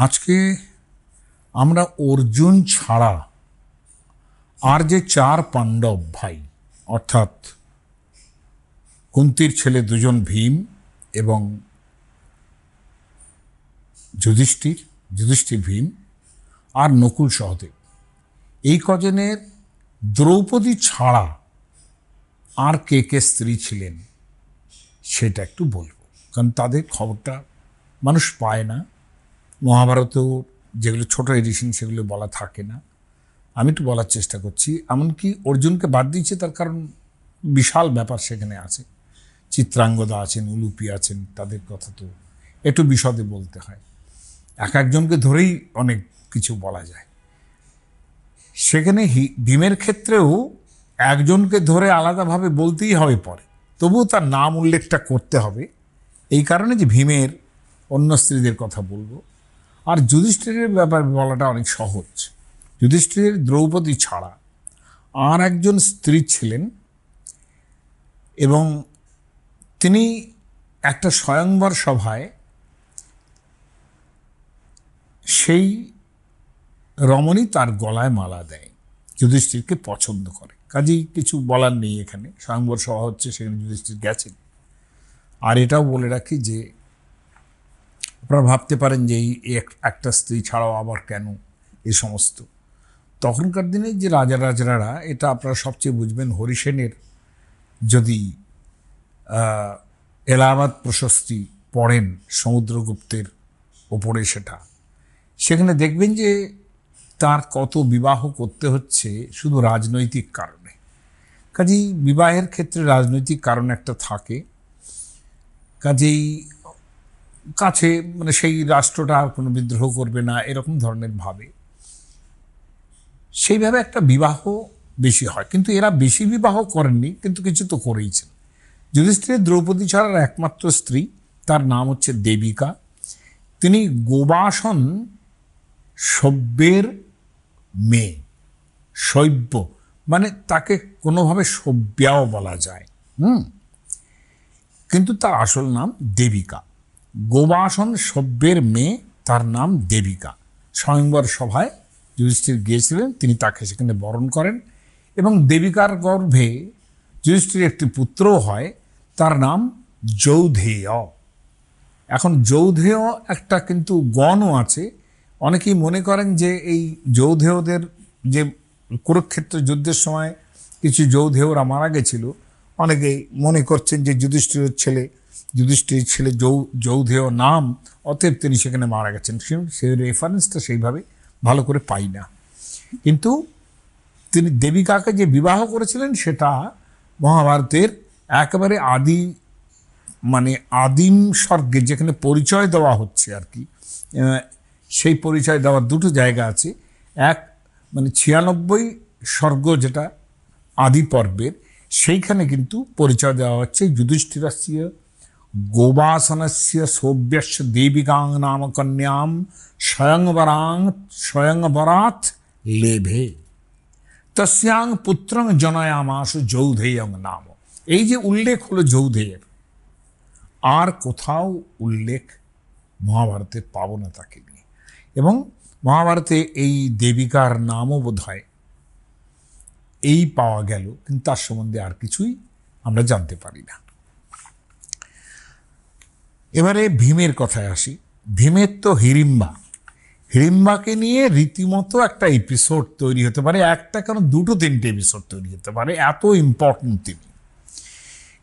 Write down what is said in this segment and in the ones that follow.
আজকে আমরা অর্জুন ছাড়া আর যে চার পাণ্ডব ভাই, অর্থাৎ কুন্তির ছেলে দুজন ভীম এবং যুধিষ্ঠির যুধিষ্ঠির ভীম আর নকুল সহদেব। এই কজনের দ্রৌপদী ছাড়া আর কে কে স্ত্রী ছিলেন, সেটা একটু বলব। কারণ তাদের খবরটা মানুষ পায় না। মহাভারতেও যেগুলো ছোট এডিশন সেগুলো বলা থাকে না। আমি একটু বলার চেষ্টা করছি। এমনকি অর্জুনকে বাদ দিয়েছে, তার কারণ বিশাল ব্যাপার সেখানে আছে। চিত্রাঙ্গদা আছেন, উলুপি আছেন, তাদের কথা তো একটু বিশদে বলতে হয়। এক একজনকে ধরেই অনেক কিছু বলা যায়। সেখানে ভীমের ক্ষেত্রেও একজনকে ধরে আলাদাভাবে বলতেই হবে পরে। তবুও তার নাম উল্লেখটা করতে হবে। এই কারণে যে ভীমের অন্য স্ত্রীদের কথা বলব। আর যুধিষ্ঠিরের ব্যাপার বলাটা অনেক সহজ। যুধিষ্ঠিরের দ্রৌপদী ছাড়া আর একজন স্ত্রী ছিলেন এবং তিনি একটা স্বয়ংবর সভায় সেই রমণী তার গলায় মালা দেয়, যুধিষ্ঠিরকে পছন্দ করে। কাজেই কিছু বলার নেই এখানে, স্বয়ংবর সভা হচ্ছে, সেখানে যুধিষ্ঠির গেছেন। আর এটাও বলে রাখি যে আপনারা ভাবতে পারেন যে এই এক- একটা স্ত্রী ছাড়াও আবার কেন এই সমস্ত? তখনকার দিনে যে রাজা রাজরারা, এটা আপনারা সবচেয়ে বুঝবেন হরিসেনের যদি এলাহাবাদ প্রশস্তি পড়েন সমুদ্রগুপ্তের ওপরে সেটা, সেখানে দেখবেন যে তার কত বিবাহ করতে হচ্ছে শুধু রাজনৈতিক কারণে। কাজেই বিবাহের ক্ষেত্রে রাজনৈতিক কারণ একটা থাকে। কাজেই কাছে মানে সেই রাষ্ট্রটা আর কোনো বিদ্রোহ করবে না, এরকম ধরনের ভাবে। সেইভাবে একটা বিবাহ বেশি হয়। কিন্তু এরা বেশি বিবাহ করেননি, কিন্তু কিছু তো করেইছেন। যুধিষ্ঠিরের দ্রৌপদী ছাড়ার একমাত্র স্ত্রী, তার নাম হচ্ছে দেবিকা। তিনি গোবাসন সভ্যের মেয়ে শৈব্য মানে তাকে কোনোভাবে সভ্যাও বলা যায়। হুম? কিন্তু তার আসল নাম দেবিকা। গোবাসন সভ্যের মেয়ে, তার নাম দেবিকা। স্বয়ংবর সভায় যুধিষ্ঠির গিয়েছিলেন, তিনি তাকে সেখানে বরণ করেন এবং দেবিকার গর্ভে যুধিষ্ঠির একটি পুত্রও হয়, তার নাম যৌধেয়। এখন যৌধেয় একটা কিন্তু গণও আছে। অনেকেই মনে করেন যে এই যৌধেয়দের যে কুরুক্ষেত্র যুদ্ধের সময় কিছু যৌধেয়রা মারা গেছিল, অনেকেই মনে করছেন যে যুধিষ্ঠিরের ছেলে যুধিষ্ঠির ছেলে যৌ, যৌধেয় নাম, অতএব তিনি সেখানে মারা গেছেন। সে- রেফারেন্সটা সেইভাবে ভালো করে পাই না। কিন্তু তিনি দেবিকাকে যে বিবাহ করেছিলেন, সেটা মহাভারতের একেবারে আদি মানে আদিম স্বর্গে যেখানে পরিচয় দেওয়া হচ্ছে আর কি সেই পরিচয় দেওয়ার দুটো জায়গা আছে। এক মানে ছিয়ানব্বই স্বর্গ যেটা আদি পর্বের, সেইখানে কিন্তু পরিচয় দেওয়া হচ্ছে। যুধিষ্ঠিরস্য গোবাসনস্য সৌব্যস্য দেবিকাং নাম কন্যাম স্বয়ংবরাং স্বয়ংবরাত লেভে তস্যাং পুত্রং জনয়ামাস যৌধেয়ং নাম এই যে উল্লেখ হলো যৌধেয়ের আর কোথাও উল্লেখ মহাভারতে পাবো না তাকে নিয়ে। এবং মহাভারতে এই দেবিকার নামও বোধ হয় এই পাওয়া গেল, কিন্তু তার সম্বন্ধে আর কিছুই আমরা জানতে পারি না। এবারে ভীমের কথায় আসি। ভীমের তো হিড়িম্বা। হিড়িম্বাকে নিয়ে রীতিমতো একটা এপিসোড তৈরি হতে পারে, একটা কেন দুটো তিনটে এপিসোড তৈরি হতে পারে, এত ইম্পর্টেন্ট তিনি।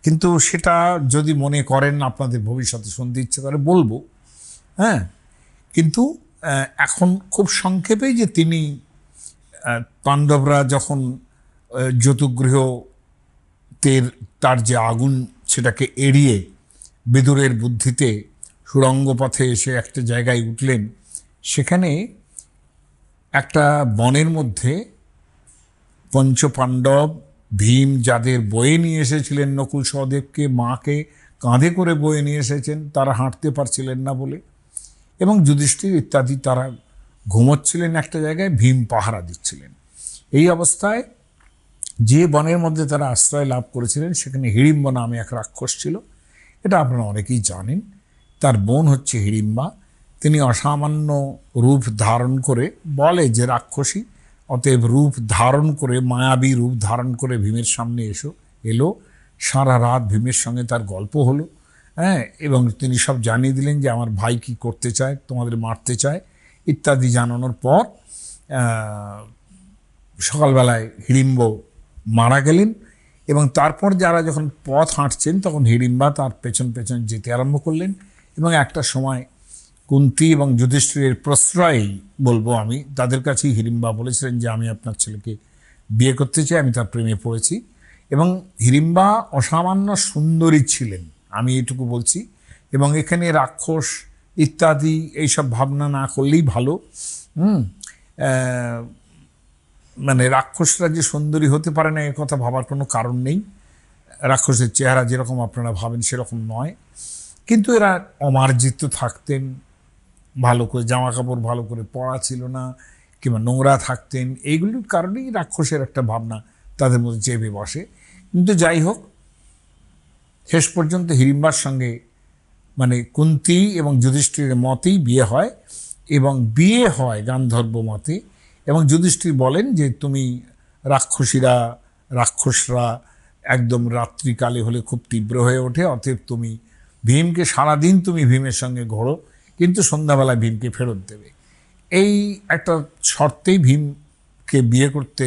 কিন্তু সেটা যদি মনে করেন, আপনাদের ভবিষ্যতে শুনতে ইচ্ছে করে, বলব। হ্যাঁ? কিন্তু এখন খুব সংক্ষেপে যে তিনি পাণ্ডবরা যখন যতুগৃহ তের তার যে আগুন সেটাকে এড়িয়ে বিদুরের বুদ্ধিতে সুড়ঙ্গ পথে এসে একটা জায়গায় উঠলেন। সেখানে একটা বনের মধ্যে পঞ্চপাণ্ডব ভীম যাদের বয়ে নিয়ে এসেছিলেন, নকুল সহদেবকে, মাকে কাঁধে করে বয়ে নিয়ে এসেছেন, তারা হাঁটতে পারছিলেন না বলে। এবং যুধিষ্ঠির ইত্যাদি তারা ঘুমোচ্ছিলেন একটা জায়গায়, ভীম পাহারা দিচ্ছিলেন। এই অবস্থায় যে বনের মধ্যে তারা আশ্রয় লাভ করেছিলেন, সেখানে হিড়িম্ব নামে এক রাক্ষস ছিল। এটা আপনারা অনেকেই জানেন। তার বোন হচ্ছে হিড়িম্বা। তিনি অসামান্য রূপ ধারণ করে বলে যে রাক্ষসী, অতএব রূপ ধারণ করে, মায়াবী রূপ ধারণ করে ভীমের সামনে এসো, এলো। সারা রাত ভীমের সঙ্গে তার গল্প হলো হ্যাঁ এবং তিনি সব জানিয়ে দিলেন যে আমার ভাই কি করতে চায়, তোমাদের মারতে চায়, ইত্যাদি জানানোর পর সকালবেলায় হিড়িম্ব মারা গেলেন। এবং তারপর যারা যখন পথ হাঁটছেন, তখন হিড়িম্বা তার পেছন পেছন যেতে আরম্ভ করলেন এবং একটা সময় কুন্তি এবং যুধিষ্ঠিরের প্রশ্রয়েই বলব আমি, তাদের কাছেই হিড়িম্বা বলেছিলেন যে, আমি আপনার ছেলেকে বিয়ে করতে চাই, আমি তার প্রেমে পড়েছি। এবং হিড়িম্বা অসামান্য সুন্দরী ছিলেন, আমি এটুকু বলছি। এবং এখানে রাক্ষস ইত্যাদি এইসব ভাবনা না করলেই ভালো। হুম? মানে রাক্ষসরা যে সুন্দরী হতে পারে না, এ কথা ভাবার কোনো কারণ নেই। রাক্ষসের চেহারা যেরকম আপনারা ভাবেন সেরকম নয়। কিন্তু এরা অমার্জিত থাকতেন, ভালো করে জামা কাপড় ভালো করে পরা ছিল না, কিংবা নোংরা থাকতেন। এইগুলির কারণেই রাক্ষসের একটা ভাবনা তাদের মধ্যে চেপে বসে। কিন্তু যাই হোক, শেষ পর্যন্ত হিড়িম্বার সঙ্গে মানে কুন্তি এবং যুধিষ্ঠিরের মতেই বিয়ে হয় এবং বিয়ে হয় গান্ধর্ব মতে। এবং যুধিষ্ঠির বলেন যে তুমি রাক্ষসীরা, রাক্ষসরা একদম রাত্রিকালে হলে খুব তীব্র হয়ে ওঠে, অতএব তুমি ভীমকে সারাদিন তুমি ভীমের সঙ্গে ঘোরো, কিন্তু সন্ধ্যাবেলায় ভীমকে ফেরত দেবে। এই একটা শর্তেই ভীমকে বিয়ে করতে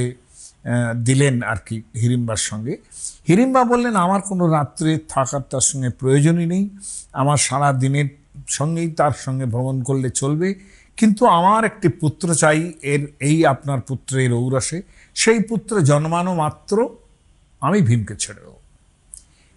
দিলেন আর কি হিড়িম্বার সঙ্গে। হিড়িম্বা বললেন, আমার কোনো রাত্রে থাকার তার সঙ্গে প্রয়োজনই নেই। আমার সারা দিনের সঙ্গেই তার সঙ্গে ভ্রমণ করলে চলবে। কিন্তু আমার একটি পুত্র চাই, এর, এই আপনার পুত্রের ঔরসে। সেই পুত্র জন্মানো মাত্র আমি ভীমকে ছেড়ে দেবো।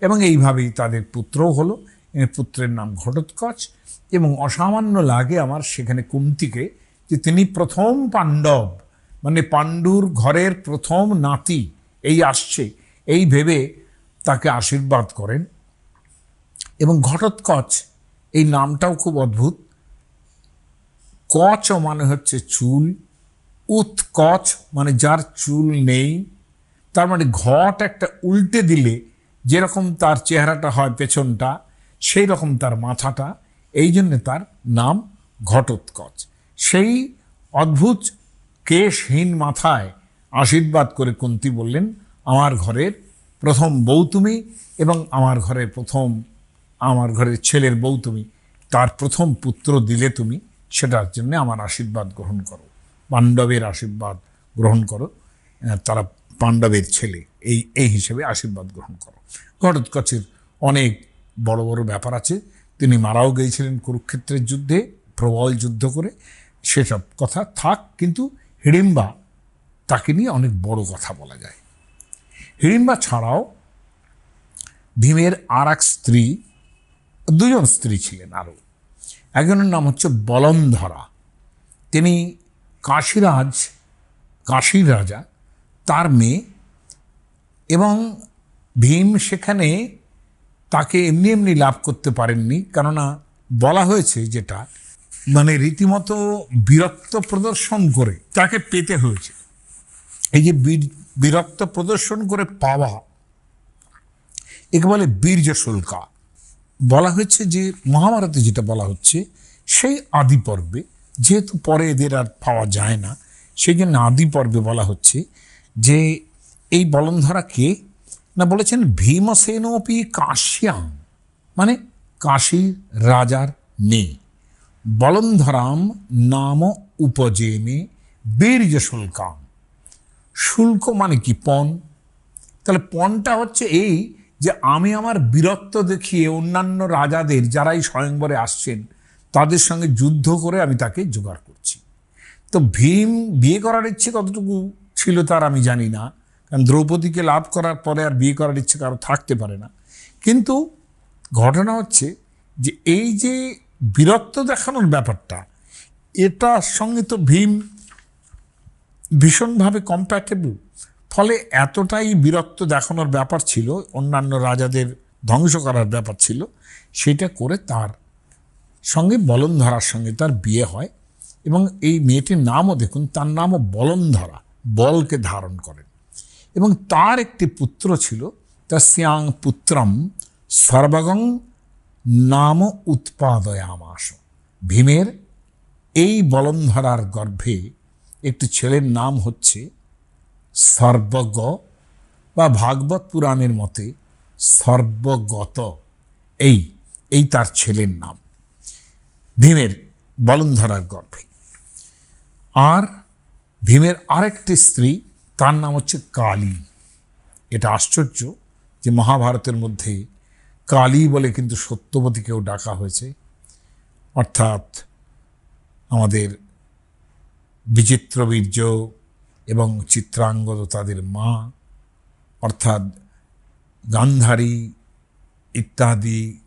এবং এইভাবেই তাদের পুত্রও হলো। এর পুত্রের নাম ঘটোৎকচ। এবং অসামান্য লাগে আমার সেখানে কুন্তিকে, যে তিনি প্রথম পাণ্ডব মানে পাণ্ডুর ঘরের প্রথম নাতি। এই আসছে, এই ভেবে তাকে আশীর্বাদ করেন। এবং ঘটোৎকচ, এই নামটাও খুব অদ্ভুত। কচ মানে হচ্ছে চুল, উৎকচ মানে যার চুল নেই। তার মানে ঘট একটা উল্টে দিলে যেরকম তার চেহারাটা হয় পেছনটা, সেই রকম তার মাথাটা। এই জন্যে তার নাম ঘটোৎকচ। সেই অদ্ভুত কেশহীন মাথায় আশীর্বাদ করে কুন্তি বললেন, আমার ঘরের প্রথম বউ তুমি এবং আমার ঘরের প্রথম, আমার ঘরের ছেলের বউ তুমি, তার প্রথম পুত্র দিলে তুমি। সেটার জন্য আমার আশীর্বাদ গ্রহণ করো। পাণ্ডবের আশীর্বাদ গ্রহণ করো। তারা পাণ্ডবের ছেলে, এই এই হিসেবে আশীর্বাদ গ্রহণ করো। ঘটোৎকচের অনেক বড় বড় ব্যাপার আছে। তিনি মারাও গিয়েছিলেন কুরুক্ষেত্রের যুদ্ধে, প্রবল যুদ্ধ করে। সেসব কথা থাক, কিন্তু হিড়িম্বা তাকে নিয়ে অনেক বড় কথা বলা যায়। হিড়িম্বা ছাড়াও ভীমের আর এক স্ত্রী, দুজন স্ত্রী ছিলেন আরও। একজনের নাম হচ্ছে বলন্ধরা। তিনি কাশীরাজ কাশীর রাজা তার মেয়ে এবং ভীম সেখানে তাকে এমনি এমনি লাভ করতে পারেননি। কেননা বলা হয়েছে যেটা মানে রীতিমতো বীরত্ব প্রদর্শন করে তাকে পেতে হয়েছে। এই যে বীর, বীরত্ব প্রদর্শন করে পাওয়া, একে বলে বীর্য শুল্কা বলা হয়েছে যে মহাভারতে যেটা বলা হচ্ছে, সেই আদি পর্বে, যেহেতু পরে এদের আর পাওয়া যায় না, সেই জন্য আদি পর্বে বলা হচ্ছে যে এই বলন্ধরা কে না বলেছেন ভীমসেনপি কাশ্যাম মানে কাশীর রাজার মেয়ে। বলন্ধরাম নাম উপজেনে বীর্য শুল্কাম। শুল্ক মানে কি? পণ। তাহলে পণটা হচ্ছে এই যে আমি আমার বীরত্ব দেখিয়ে অন্যান্য রাজাদের যারাই স্বয়ংবরে আসছেন, তাদের সঙ্গে যুদ্ধ করে আমি তাকে জোগাড় করছি। তো ভীম বিয়ে করার ইচ্ছে কতটুকু ছিল তার আমি জানি না, কারণ দ্রৌপদীকে লাভ করার পরে আর বিয়ে করার ইচ্ছে কারও থাকতে পারে না। কিন্তু ঘটনা হচ্ছে যে এই যে বীরত্ব দেখানোর ব্যাপারটা, এটার সঙ্গে তো ভীম ভীষণভাবে কম্প্যাটেবল ফলে এতটাই বিরক্ত দেখানোর ব্যাপার ছিল, অন্যান্য রাজাদের ধ্বংস করার ব্যাপার ছিল, সেটা করে তার সঙ্গে বলনধরার সঙ্গে তার বিয়ে হয় এবং এই মেয়েটির নামও দেখুন, তার নামও বলনধরা, বলকে ধারণ করেন। এবং তার একটি পুত্র ছিল তস্যাং পুত্রম সর্বগং নাম উৎপাদয়ামাস। ভীমের এই বলন্ধরার গর্ভে একটি ছেলের নাম হচ্ছে সর্বগ বা ভাগবত পুরাণের মতে সর্বগত। এই এই তার ছেলের নাম। ভীমের বলন্ধরার গর্ভে। আর ভীমের আরেকটি স্ত্রী, তার নাম হচ্ছে কালী। এটা আশ্চর্য যে মহাভারতের মধ্যে কালী বলে কিন্তু সত্যবতীকেও ডাকা হয়েছে। অর্থাৎ আমাদের বিচিত্রবীর্য এবং চিত্রাঙ্গদ তাদের মা, অর্থাৎ গান্ধারী ইত্যাদি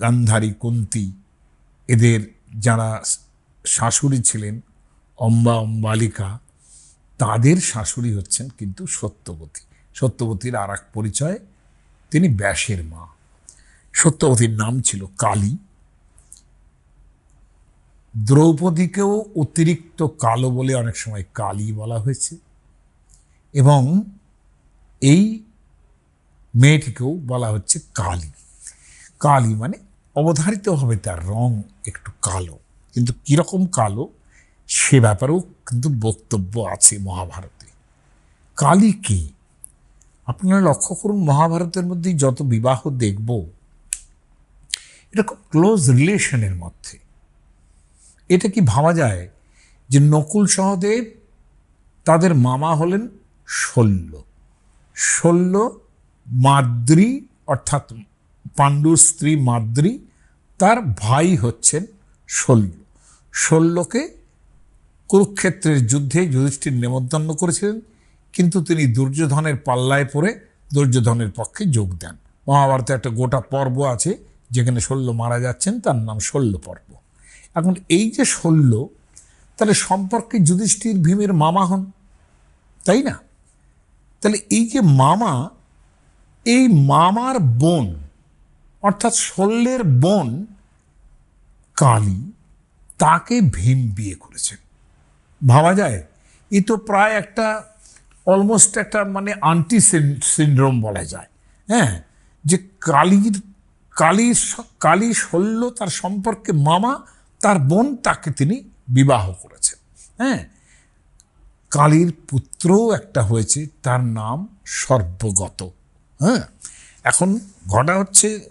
গান্ধারী কুন্তি, এদের যারা শাশুড়ি ছিলেন, অম্বা অম্বালিকা, তাদের শাশুড়ি হচ্ছেন কিন্তু সত্যবতী। সত্যবতীর আর এক পরিচয়, তিনি ব্যাসের মা। সত্যবতীর নাম ছিল কালী। দ্রৌপদীকেও অতিরিক্ত কালো বলে অনেক সময় কালী বলা হয়েছে। এবং এই মেয়েটিকেও বলা হচ্ছে কালী। কালী মানে অবধারিতভাবে তার রং একটু কালো। কিন্তু কীরকম কালো সে ব্যাপারেও কিন্তু বক্তব্য আছে মহাভারতে। কালী কে? আপনারা লক্ষ্য করুন, মহাভারতের মধ্যে যত বিবাহ দেখব, এটা খুব ক্লোজ রিলেশনের মধ্যে। এটা কি ভাবা যায় যে নকুল সহদেব তাদের মামা হলেন শল্য? শল্য মাদ্রি, অর্থাৎ পাণ্ডুর স্ত্রী মাদ্রি, তার ভাই হচ্ছেন শল্য। শল্যকে কুরুক্ষেত্রের যুদ্ধে যুধিষ্ঠির নেমন্তন্ন করেছিলেন, কিন্তু তিনি দুর্যোধনের পাল্লায় পড়ে দুর্যোধনের পক্ষে যোগ দেন। মহাভারতে একটা গোটা পর্ব আছে যেখানে শল্য মারা যাচ্ছেন, তার নাম শল্য পর্ব এখন এই যে শল্য তাহলে সম্পর্কে যুধিষ্ঠির ভীমের মামা হন, তাই না? তাহলে এই যে মামা, এই মামার বোন, অর্থাৎ শল্যের বোন কালী, তাকে ভীম বিয়ে করেছেন। ভাবা যায়? এ তো প্রায় একটা অলমোস্ট একটা মানে আন্টি সিন্ড্রোম বলা যায়। হ্যাঁ? যে কালীর কালী কালী শল্য তার সম্পর্কে মামা তার বোন তাকে তিনি বিবাহ করেছেন। হ্যাঁ? কালীর পুত্রও একটা হয়েছে, তার নাম সর্বগত। হ্যাঁ? এখন ঘটা হচ্ছে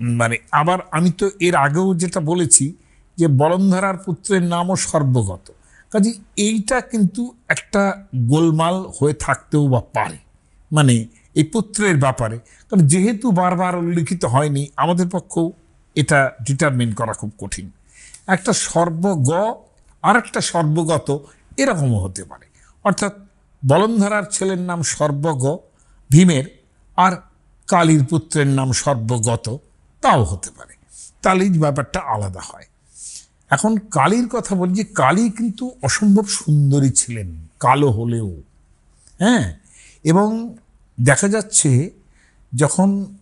মানে আবার আমি তো এর আগেও যেটা বলেছি যে বলন্ধরার পুত্রের নামও সর্বগত। কাজে এইটা কিন্তু একটা গোলমাল হয়ে থাকতেও বা পারে। মানে এই পুত্রের ব্যাপারে। কারণ যেহেতু বারবার উল্লিখিত হয়নি, আমাদের পক্ষেও এটা ডিটারমিন করা খুব কঠিন। একটা সর্বগ আর একটা সর্বগত এরকমও হতে পারে। অর্থাৎ বলন্ধরার ছেলের নাম সর্বগ, ভীমের, আর কালীর পুত্রের নাম সর্বগত, তাও হতে পারে। তাহলে ব্যাপারটা আলাদা হয়। এখন কালীর কথা বলি যে কালী কিন্তু অসম্ভব সুন্দরী ছিলেন, কালো হলেও। হ্যাঁ? এবং দেখা যাচ্ছে যখন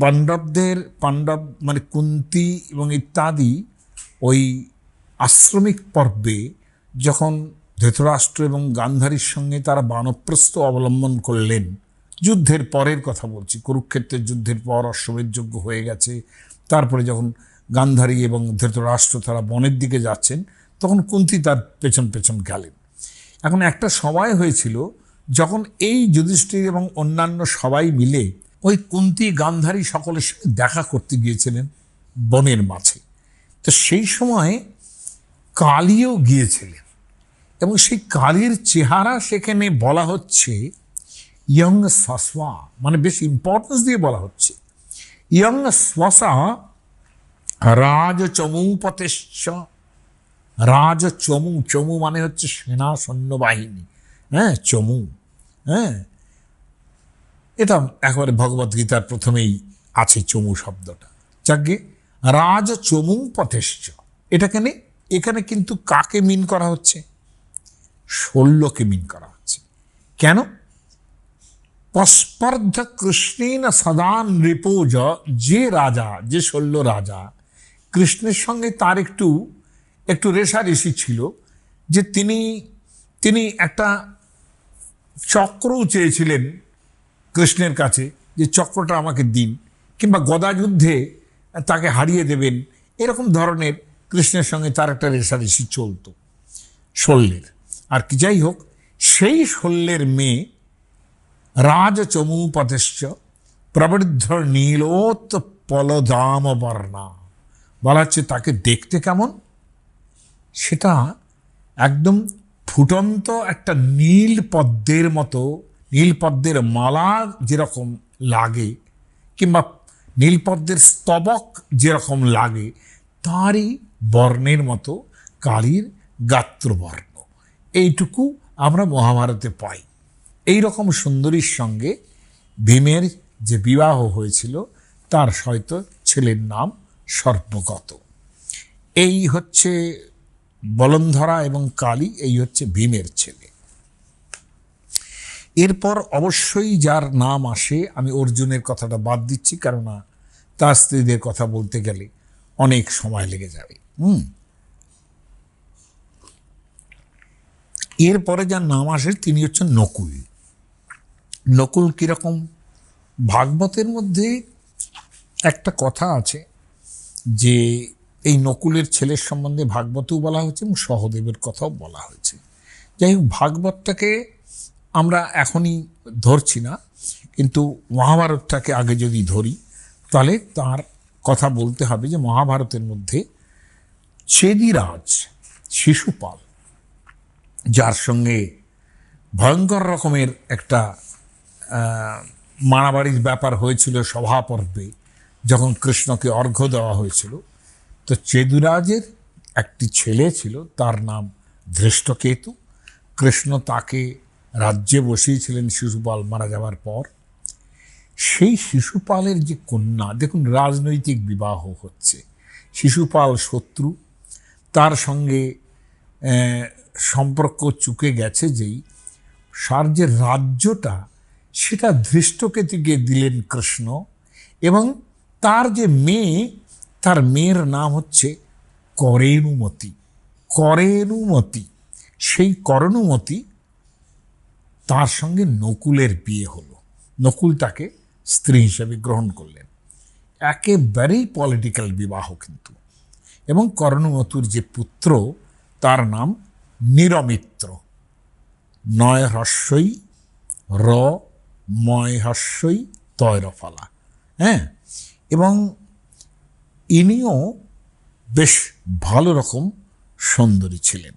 পাণ্ডবদের, পাণ্ডব মানে কুন্তি এবং ইত্যাদি ওই আশ্রমিক পর্বে যখন ধৃতরাষ্ট্র এবং গান্ধারীর সঙ্গে তারা বানপ্রস্থ অবলম্বন করলেন, যুদ্ধের পরের কথা বলছি, কুরুক্ষেত্রের যুদ্ধের পর অশ্বমেধ যোগ্য হয়ে গেছে, তারপরে যখন গান্ধারী এবং ধৃতরাষ্ট্র তারা বনের দিকে যাচ্ছেন, তখন কুন্তি তার পেছন পেছন গেলেন। এখন একটা সময় হয়েছিল, যখন এই যুধিষ্ঠির এবং অন্যান্য সবাই মিলে ওই কুন্তি গান্ধারী সকলের দেখা করতে গিয়েছিলেন বনের মাঝে। তো সেই সময় কালীও গিয়েছিলেন। এবং সেই কালীর চেহারা সেখানে বলা হচ্ছে ইয়ং সসওয়া মানে বেশ ইম্পর্টেন্স দিয়ে বলা হচ্ছে। ইয়ং শ্বাসা রাজ চমুপতেশ্চ রাজ চমু চমু মানে হচ্ছে সেনা সৈন্যবাহিনী হ্যাঁ চমু হ্যাঁ। এটা একেবারে ভগবদ্গীতার প্রথমেই আছে চমু শব্দটা। যাকে রাজ চমু পথেশ্চ। এটা কেন এখানে কিন্তু কাকে মিন করা হচ্ছে? শল্যকে মিন করা হচ্ছে। কেন? পস্পর্ধ কৃষ্ণেন সদান রিপোজ যে রাজা, যে শল্য রাজা, কৃষ্ণের সঙ্গে তার একটু একটু রেশারেশি ছিল, যে তিনি তিনি একটা চক্রও চেয়েছিলেন কৃষ্ণের কাছে, যে চক্রটা আমাকে দিন, কিংবা গদা যুদ্ধে তাকে হারিয়ে দেবেন। এরকম ধরনের কৃষ্ণের সঙ্গে তার একটা রেশারেশি চলতো, শল্যের। আর কি যাই হোক, সেই শল্যের মেয়ে রাজচমুপদেশ্চ প্রবৃদ্ধ নীলোত পলদাম বর্ণা বলা হচ্ছে তাকে দেখতে কেমন? সেটা একদম ফুটন্ত একটা নীল পদ্মের মতো, নীল পদ্মের মালা যেরকম লাগে, কিংবা নীলপদ্মের স্তবক যেরকম লাগে, তারই বর্ণের মতো কালীর গাত্রবর্ণ। এইটুকু আমরা মহাভারতে পাই। এই রকম সুন্দরীর সঙ্গে ভীমের যে বিবাহ হয়েছিল, তার হয়তো ছেলের নাম সর্বগত এই হচ্ছে বলন্ধরা এবং কালী, এই হচ্ছে ভীমের ছেলে। এরপর অবশ্যই যার নাম আসে, আমি অর্জুনের কথাটা বাদ দিচ্ছি, কেননা তার স্ত্রীদের কথা বলতে গেলে অনেক সময় লেগে যাবে। হুম। এরপরে যার নাম আসে, তিনি হচ্ছেন নকুল। নকুল কীরকম? ভাগবতের মধ্যে একটা কথা আছে যে, এই নকুলের ছেলের সম্বন্ধে ভাগবতও বলা হয়েছে এবং সহদেবের কথাও বলা হয়েছে। যাই হোক, ভাগবতটাকে আমরা এখনই ধরছি না, কিন্তু মহাভারতটাকে আগে যদি ধরি তাহলে তার কথা বলতে হবে যে মহাভারতের মধ্যে চেদিরাজ, শিশুপাল, যার সঙ্গে ভয়ঙ্কর রকমের একটা মারামারির ব্যাপার হয়েছিল সভাপর্বে, যখন কৃষ্ণকে অর্ঘ্য দেওয়া হয়েছিল, তো চেদুরাজের একটি ছেলে ছিল, তার নাম ধৃষ্টকেতু। কৃষ্ণ তাকে রাজ্যে বসিয়েছিলেন শিশুপাল মারা যাওয়ার পর। সেই শিশুপালের যে কন্যা, দেখুন রাজনৈতিক বিবাহ হচ্ছে। শিশুপাল শত্রু, তার সঙ্গে সম্পর্ক চুকে গেছে যেই সার যে রাজ্যটা, সেটা ধৃষ্টকে ধৃষ্টকেতুকে দিলেন কৃষ্ণ এবং তার যে মেয়ে, তার মেয়ের নাম হচ্ছে করেণুমতি। করেণুমতি, সেই করণুমতি তার সঙ্গে নকুলের বিয়ে হলো। নকুল তাকে স্ত্রী হিসেবে গ্রহণ করলেন। একেবারেই পলিটিক্যাল বিবাহ কিন্তু। এবং কর্ণমতুর যে পুত্র, তার নাম নিরমিত্র। নয় হস্যই র ময় হস্যই তয়রফলা হ্যাঁ? এবং ইনিও বেশ ভালো রকম সুন্দরী ছিলেন।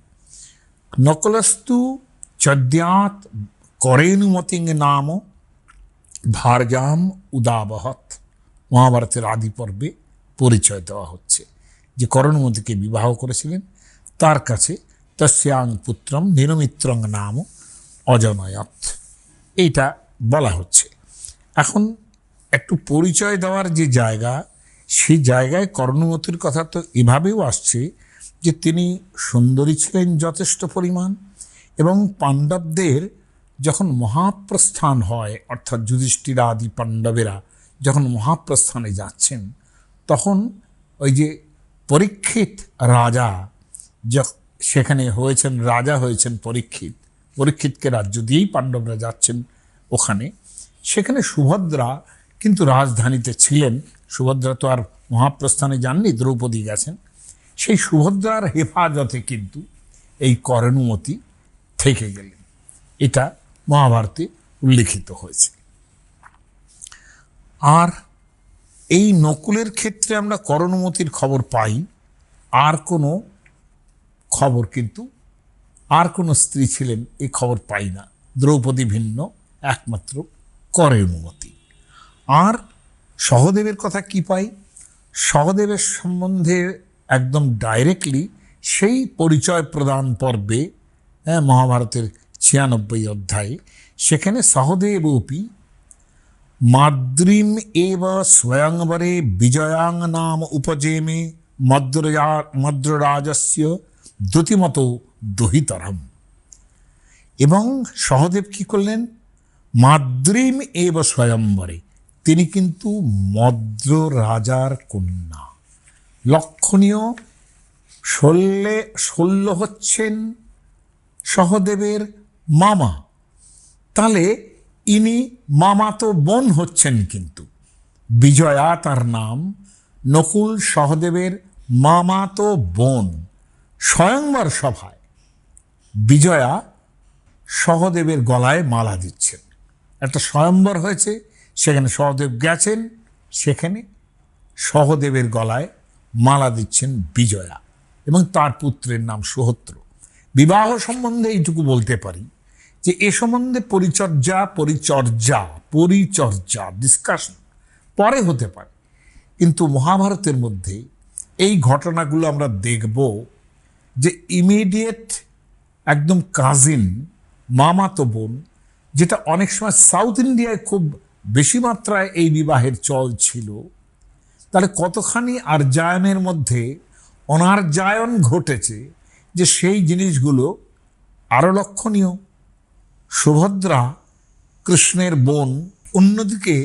নকলস্তু চদ্যাত করেনুমতিং নাম ভারজাম উদাবহত। মহাভারতের আদি পর্বে পরিচয় দেওয়া হচ্ছে। যে করণমতিকে বিবাহ করেছিলেন, তার কাছে তস্যাং পুত্রম নিরমিত্রং নাম অজনয়ত। এইটা বলা হচ্ছে। এখন একটু পরিচয় দেওয়ার যে জায়গা, সেই জায়গায় কর্ণমতির কথা তো এভাবেও আসছে যে তিনি সুন্দরী ছিলেন যথেষ্ট পরিমাণ এবং পাণ্ডবদের যখন মহাপ্রস্থান হয়, অর্থাৎ যুধিষ্ঠিরা আদি পাণ্ডবেরা যখন মহাপ্রস্থানে যাচ্ছেন, তখন ওই যে পরীক্ষিত রাজা সেখানে হয়েছেন, রাজা হয়েছেন পরীক্ষিত। পরীক্ষিতকে রাজ্য দিয়েই পাণ্ডবরা যাচ্ছেন ওখানে। সেখানে সুভদ্রা কিন্তু রাজধানীতে ছিলেন। সুভদ্রা তো আর মহাপ্রস্থানে যাননি, দ্রৌপদী গেছেন। সেই সুভদ্রার হেফাজতে কিন্তু এই করণুমতি থেকে গেলেন। এটা মহাভারতে উল্লিখিত হয়েছে। আর এই নকুলের ক্ষেত্রে আমরা করণমতির খবর পাই আর কোনো খবর কিন্তু আর কোনো স্ত্রী ছিলেন এই খবর পাই না। দ্রৌপদী ভিন্ন একমাত্র করণমতি আর সহদেবের কথা কি পাই? সহদেবের সম্বন্ধে একদম ডাইরেক্টলি সেই পরিচয় প্রদান পর্বে হ্যাঁ, মহাভারতের ছিয়ানব্বই অধ্যায়ে, সেখানে সহদেব উপি, মাদ্রিম এব স্বয়ংবরে বিজয়াং নাম উপজেমে মদ্রয়া মদ্ররাজস্য দহিতরম। এবং সহদেব কি করলেন? মাদ্রিম এব স্বয়ম্বরে তিনি কিন্তু মদ্র রাজার কন্যা। লক্ষণীয় শল্যে শল্য হচ্ছেন সহদেবের মামা। তাহলে ইনি মামাতো বোন হচ্ছেন কিন্তু। বিজয়া তার নাম, নকুল সহদেবের মামাতো বোন, স্বয়ংবর সভায়। বিজয়া সহদেবের গলায় মালা দিচ্ছেন। একটা স্বয়ম্বর হয়েছে, সেখানে সহদেব গেছেন, সেখানে সহদেবের গলায় মালা দিচ্ছেন বিজয়া এবং তার পুত্রের নাম সুহত্র। বিবাহ সম্বন্ধে এইটুকু বলতে পারি। যে এ সম্বন্ধে পরিচর্যা পরিচর্যা পরিচর্যা ডিসকাশন পরে হতে পারে। কিন্তু মহাভারতের মধ্যে এই ঘটনাগুলো আমরা দেখব যে ইমিডিয়েট একদম কাজিন মামাতো বোন, যেটা অনেক সময় সাউথ ইন্ডিয়ায় খুব বেশি মাত্রায় এই বিবাহের চল ছিল, তাহলে কতখানি আর্যায়নের মধ্যে অনার্যায়ন ঘটেছে যে সেই জিনিসগুলো আরও লক্ষণীয়? সুভদ্রা কৃষ্ণের বোন, অন্যদিকে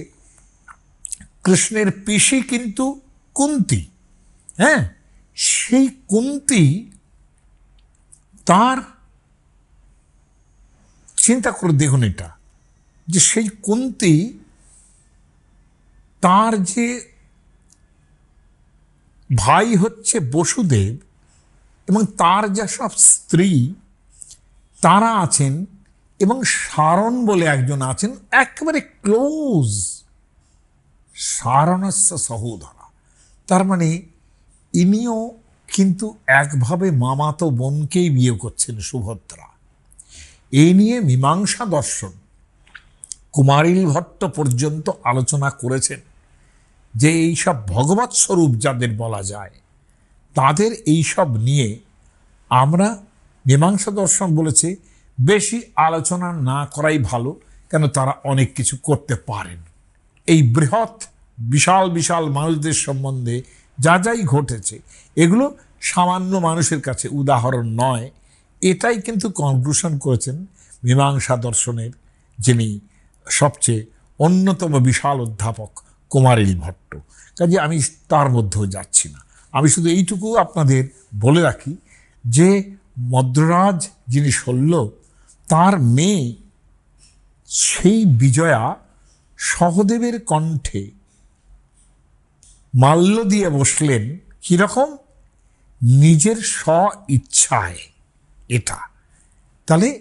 কৃষ্ণের পিসি কিন্তু কুন্তি। হ্যাঁ সেই কুন্তি তার চিন্তা করে দেখুন এটা, যে সেই কুন্তি তার যে ভাই হচ্ছে বসুদেব এবং তার যা সব স্ত্রী, তারা আছেন এবং সারণ বলে একজন আছেন, একেবারে ক্লোজ। সারণস্য সহোদরা। তার মানে ইনিও কিন্তু একভাবে মামাতো বোনকেই বিয়ে করছেন সুভদ্রা। এই নিয়ে মীমাংসা দর্শন। কুমারিল ভট্ট পর্যন্ত আলোচনা করেছেন যে এইসব ভগবৎ স্বরূপ যাদের বলা যায়, তাদের এইসব নিয়ে আমরা মীমাংসা দর্শন বলেছে বেশি আলোচনা না করাই ভালো, কেন তারা অনেক কিছু করতে পারেন। এই বৃহৎ, বিশাল বিশাল মানুষদের সম্বন্ধে যা যাই ঘটেছে, এগুলো সামান্য মানুষের কাছে উদাহরণ নয়। এটাই কিন্তু কনক্লুশন করেছেন মীমাংসা দর্শনের, যিনি সবচেয়ে অন্যতম বিশাল অধ্যাপক কুমারিল ভট্ট। কাজে আমি তার মধ্যেও যাচ্ছি না। আমি শুধু এইটুকু আপনাদের বলে রাখি যে মদ্ররাজ যিনি শল্য তার মেয়ে, সেই বিজয়া সহদেবের কণ্ঠে মাল্য দিয়ে বসলেন কীরকম নিজের স্ব ইচ্ছায় এটা। তাহলে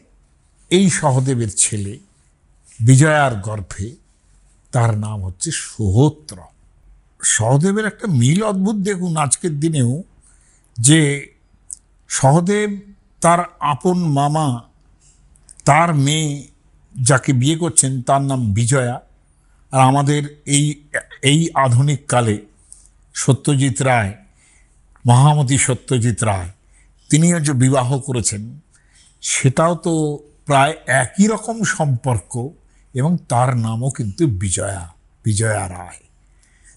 এই সহদেবের ছেলে বিজয়ার গর্ভে, তার নাম হচ্ছে সুহোত্র। সহদেবের একটা মিল অদ্ভুত দেখুন আজকের দিনেও, যে সহদেব তার আপন মামা তার মেয়ে যাকে বিয়ে করছেন, তার নাম বিজয়া। আর আমাদের এই এই আধুনিক কালে সত্যজিৎ রায়, মহামতি সত্যজিৎ রায়, তিনিও যে বিবাহ করেছেন, সেটাও তো প্রায় একই রকম সম্পর্ক এবং তার নামও কিন্তু বিজয়া বিজয়া রায়।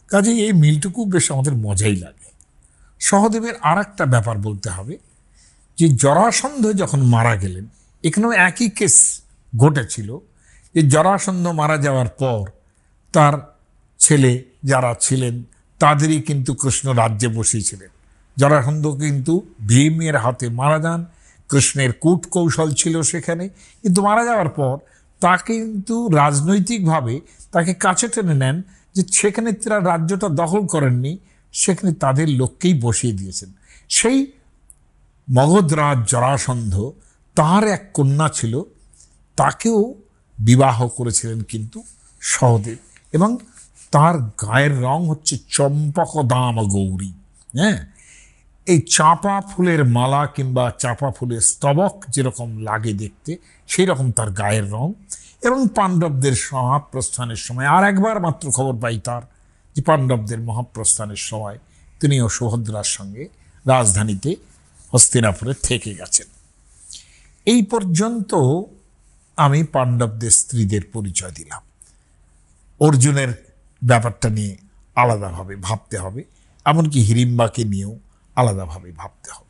কাজে এই মিলটুকু বেশ আমাদের মজাই লাগে। সহদেবের আর একটা ব্যাপার বলতে হবে যে, জরাসন্ধ যখন মারা গেলেন এখানেও একই কেস ঘটেছিল যে জরাসন্ধ মারা যাওয়ার পর তার ছেলে যারা ছিলেন, তাদেরই কিন্তু কৃষ্ণ রাজ্যে বসিয়েছিলেন জরাসন্ধ কিন্তু ভীমের হাতে মারা যান, কৃষ্ণের কূট কৌশল ছিল সেখানে, কিন্তু মারা যাওয়ার পর তাকে কিন্তু রাজনৈতিকভাবে তাকে কাছে টেনে নেন যে সেখানে তারা রাজ্যটা দখল করেননি, সেখানে তাদের লোককেই বসিয়ে দিয়েছেন। সেই মগধরাজ জরাসন্ধ তার এক কন্যা ছিল, তাকেও বিবাহ করেছিলেন কিন্তু সহদেব এবং তার গায়ের রং হচ্ছে চম্পক দাম গৌরী। হ্যাঁ? এই চাপা ফুলের মালা কিংবা চাপা ফুলের স্তবক যেরকম লাগে দেখতে সেই রকম তার গায়ের রং এবং পাণ্ডবদের মহাপ্রস্থানের সময়, আর একবার মাত্র খবর পাই তার যে পাণ্ডবদের মহাপ্রস্থানের সময় তিনিও সুভদ্রার সঙ্গে রাজধানীতে হস্তিনাপুরে থেকে গেছেন। এই পর্যন্ত আমি পাণ্ডবদের স্ত্রীদের পরিচয় দিলাম। অর্জুনের ব্যাপারটা নিয়ে আলাদাভাবে ভাবতে হবে, এমনকি হিড়িম্বাকে নিয়েও আলাদাভাবে ভাবতে হবে।